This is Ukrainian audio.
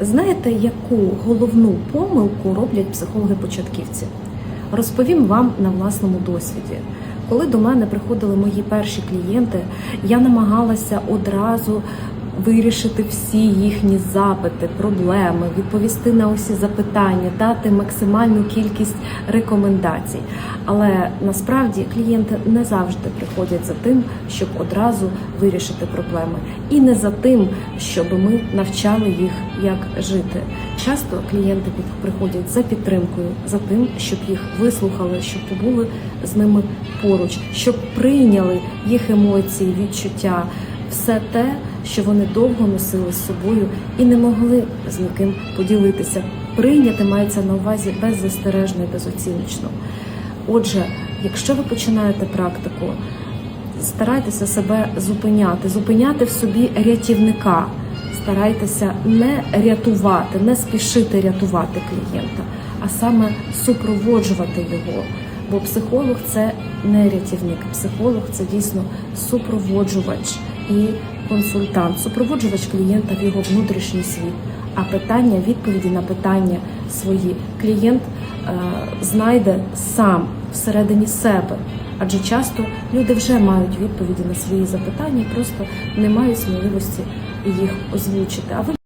Знаєте, яку головну помилку роблять психологи-початківці? Розповім вам на власному досвіді. Коли до мене приходили мої перші клієнти, я намагалася одразу вирішити всі їхні запити, проблеми, відповісти на усі запитання, дати максимальну кількість рекомендацій. Але насправді клієнти не завжди приходять за тим, щоб одразу вирішити проблеми, і не за тим, щоб ми навчали їх, як жити. Часто клієнти приходять за підтримкою, за тим, щоб їх вислухали, щоб побули з ними поруч, щоб прийняли їх емоції, відчуття, все те, що вони довго носили з собою і не могли з ніким поділитися. Прийняти мається на увазі беззастережно і безоціночно. Отже, якщо ви починаєте практику, старайтеся себе зупиняти, зупиняти в собі рятівника. Старайтеся не рятувати, не спішити рятувати клієнта, а саме супроводжувати його. Бо психолог це не рятівник, психолог це дійсно супроводжувач і консультант, супроводжувач клієнта в його внутрішній світ. А питання, відповіді на питання свої клієнт е, знайде сам всередині себе. Адже часто люди вже мають відповіді на свої запитання, просто не мають сміливості їх озвучити. А ви